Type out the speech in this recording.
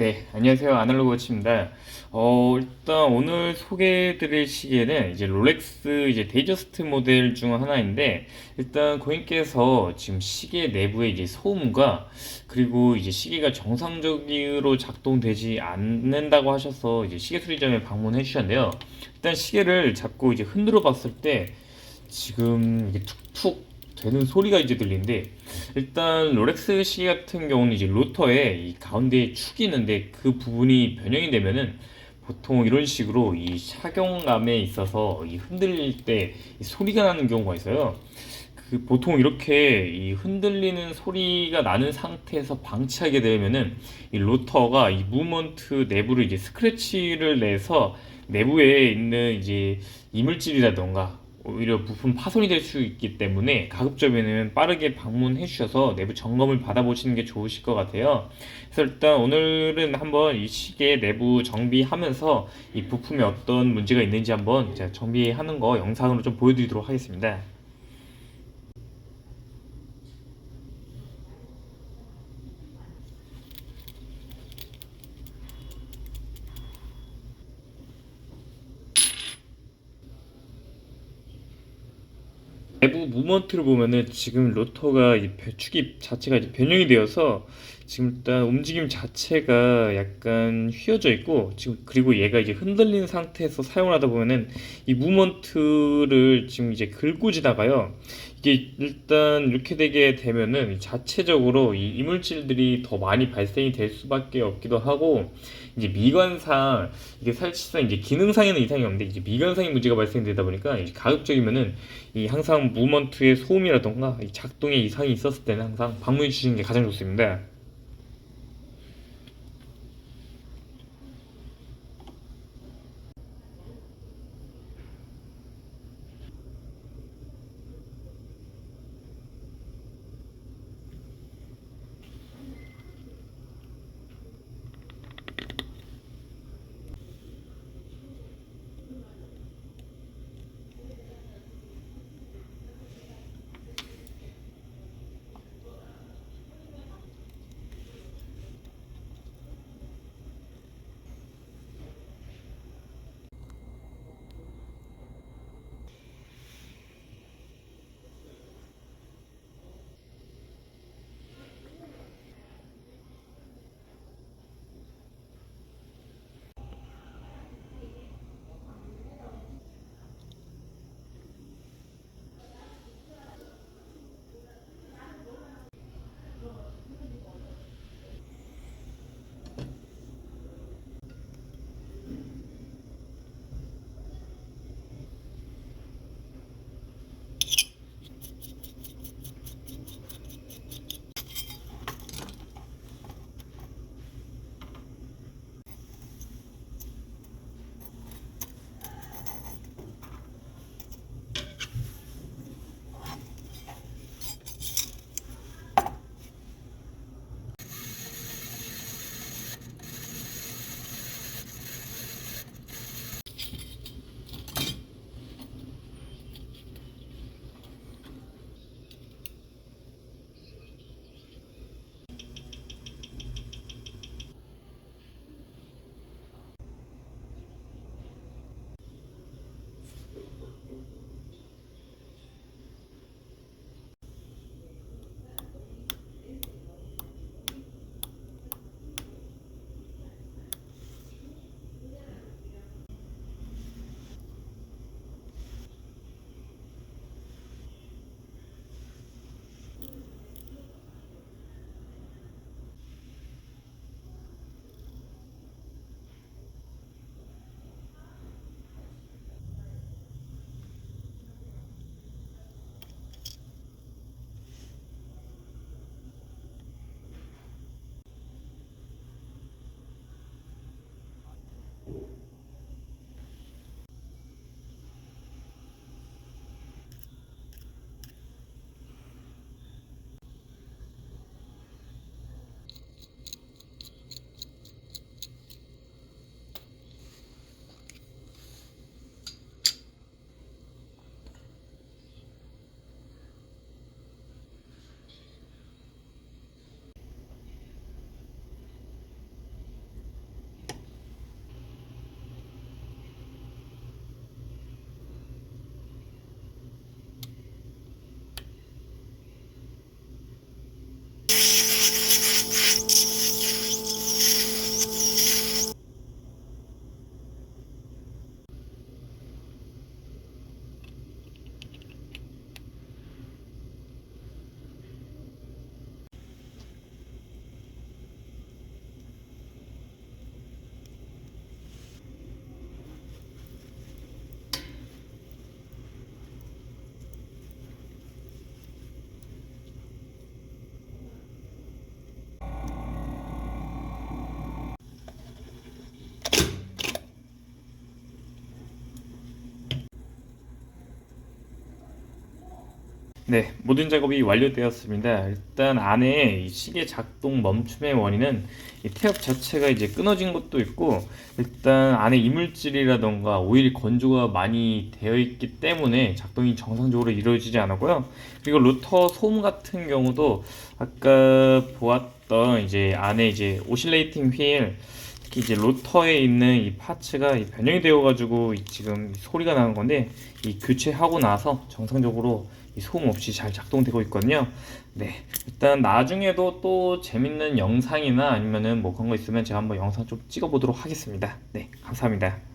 네, 안녕하세요. 아날로그 워치입니다. 어, 일단 오늘 소개해드릴 시계는 이제 롤렉스 이제 데이저스트 모델 중 하나인데, 일단 고객께서 지금 시계 내부에 이제 소음과 그리고 이제 시계가 정상적으로 작동되지 않는다고 하셔서 이제 시계 수리점에 방문해 주셨는데요. 일단 시계를 잡고 이제 흔들어 봤을 때 지금 이게 툭툭 되는 소리가 이제 들리는데 일단 롤렉스 시계 같은 경우는 이제 로터에 이 가운데에 축이 있는데 그 부분이 변형이 되면은 보통 이런 식으로 이 착용감에 있어서 이 흔들릴 때 이 소리가 나는 경우가 있어요. 그 보통 이렇게 이 흔들리는 소리가 나는 상태에서 방치하게 되면은 이 로터가 이 무먼트 내부를 이제 스크래치를 내서 내부에 있는 이제 이물질이라던가 오히려 부품 파손이 될 수 있기 때문에 가급적이면 빠르게 방문해 주셔서 내부 점검을 받아보시는 게 좋으실 것 같아요. 그래서 일단 오늘은 한번 이 시계 내부 정비하면서 이 부품에 어떤 문제가 있는지 한번 제가 정비하는 거 영상으로 좀 보여드리도록 하겠습니다. 내부 무먼트를 보면은 지금 로터가 이 배- 축이 자체가 이제 변형이 되어서 지금 일단 움직임 자체가 약간 휘어져 있고 지금 그리고 얘가 이제 흔들리는 상태에서 사용을 하다 보면은 이 무먼트를 지금 이제 긁고 지나가요. 이게 일단 이렇게 되게 되면은 자체적으로 이 이물질들이 더 많이 발생이 될 수밖에 없기도 하고 이제 미관상 이게 사실상 이제 기능상에는 이상이 없는데 이제 미관상의 문제가 발생되다 보니까 이제 가급적이면은 이 항상 무먼트의 소음이라던가 이 작동에 이상이 있었을 때는 항상 방문해 주시는 게 가장 좋습니다. 네, 모든 작업이 완료되었습니다. 일단 안에 이 시계 작동 멈춤의 원인은 이 태엽 자체가 이제 끊어진 것도 있고, 일단 안에 이물질이라던가 오일 건조가 많이 되어 있기 때문에 작동이 정상적으로 이루어지지 않았고요. 그리고 로터 소음 같은 경우도 아까 보았던 이제 안에 이제 오실레이팅 휠 특히 이제 로터에 있는 이 파츠가 이 변형이 되어 가지고 이 지금 소리가 나는 건데 이 교체하고 나서 정상적으로 이 소음 없이 잘 작동되고 있거든요. 네, 일단 나중에도 또 재밌는 영상이나 아니면은 뭐 그런 거 있으면 제가 한번 영상 좀 찍어보도록 하겠습니다. 네, 감사합니다.